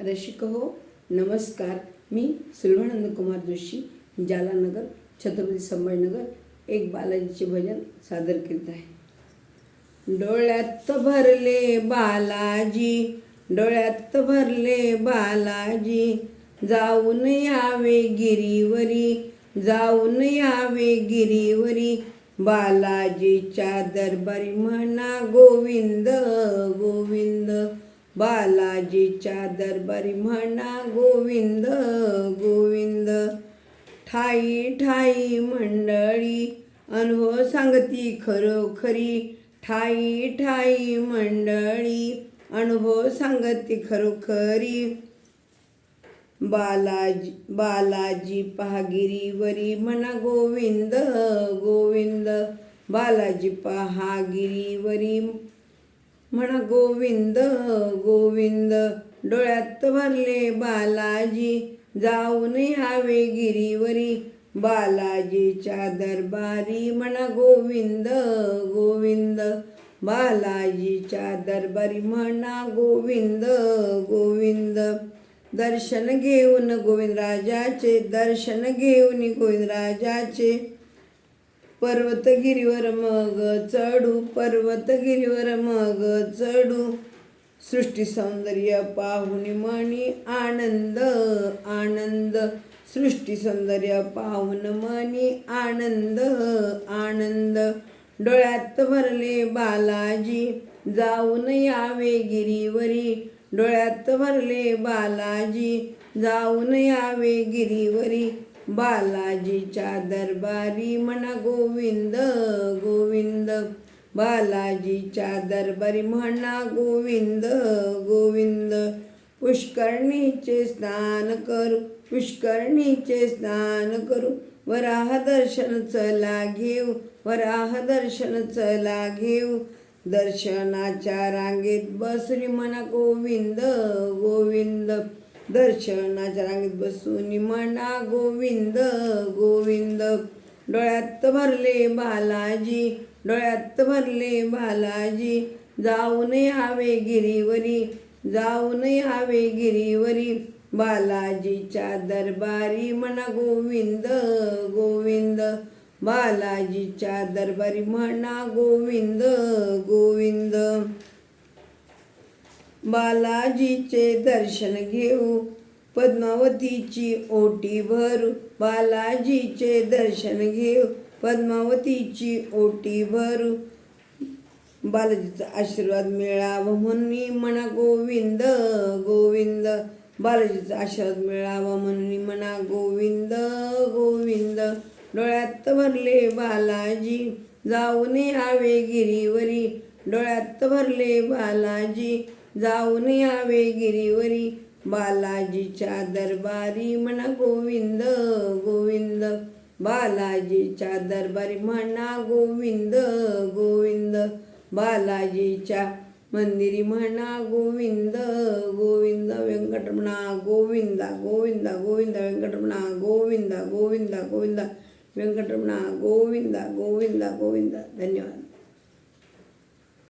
रसिक हो नमस्कार. मी सुलभानंद कुमार जोशी जालानगर छत्रपती संभाजीनगर एक बालाजीचे भजन सादर करीत आहे. डोळ्यात भरले बालाजी डोळ्यात भरले बालाजी. जाऊन यावे गिरीवरी जाऊन यावे गिरीवरी. बालाजीच्या दरबारी म्हणा गोविंद गो बालाजीच्या दरबारी म्हणा गोविंद गोविंद. ठाई ठाई मंडळी अनुभव सांगती खरोखरी. ठाई ठाई मंडळी अनुभव सांगती खरोखरी. बालाजी बालाजी पहागिरीवरी म्हणा गोविंद गोविंद. बालाजी पहागिरीवरी म्हणा गोविंद गोविंद डोळ्यात भरले बालाजी जाऊन यावे गिरीवरी. बालाजीच्या दरबारी म्हणा गोविंद गोविंद. बालाजीच्या दरबारी म्हणा गोविंद गोविंद. दर्शन घेऊन गोविंदराजाचे दर्शन घेऊन गोविंदराजाचे. पर्वतगिरीवर मग चढू पर्वतगिरीवर मग चढू. सृष्टी सौंदर्य पाहुणी मणी आनंद आनंद. सृष्टी सौंदर्य पाहून मणी आनंद आनंद. डोळ्यात भरले बालाजी जाऊन यावे गिरीवरी. डोळ्यात भरले बालाजी जाऊन यावे गिरीवरी. बालाजीच्या दरबारी म्हणा गोविंद गोविंद. बालाजीच्या दरबारी म्हणा गोविंद गोविंद. पुष्करणीचे स्नान करू पुष्करणीचे स्नान करू. वराह दर्शन चला घेऊ वराह दर्शन चला घेऊ. दर्शनाच्या रांगेत बसरी म्हणा गोविंद गोविंद. दर्शनाच्या रांगेत बसून म्हणा गोविंद गोविंद. डोळ्यात भरले बालाजी डोळ्यात भरले बालाजी. जाऊन यावे गिरीवरी जाऊन यावे गिरीवरी. बालाजीच्या दरबारी म्हणा गोविंद गोविंद. बालाजीच्या दरबारी म्हणा गोविंद गोविंद. बालाजीचे दर्शन घेऊ. पद्मावतीची ओटी भरू. बालाजीचे दर्शन घेऊ. पद्मावतीची ओटी भरू. बालाजीचा आशीर्वाद मिळावा म्हणून म्हणा गोविंद गोविंद. बालाजीचा आशीर्वाद मिळावा म्हणून म्हणा गोविंद गोविंद. डोळ्यात भरले बालाजी जाऊन आवे गिरीवरी. डोळ्यात भरले बालाजी जाऊन यावे गिरीवरी बालाजीच्या दरबारी. म्हणा गोविंद गोविंद. बालाजीच्या दरबारी म्हणा गोविंद गोविंद. बालाजीच्या मंदिरी म्हणा गोविंद गोविंद. व्यंकटमणा गोविंदा गोविंदा गोविंद. व्यंकटमणा गोविंदा गोविंदा गोविंदा. व्यंकटमणा गोविंदा गोविंदा गोविंदा. धन्यवाद.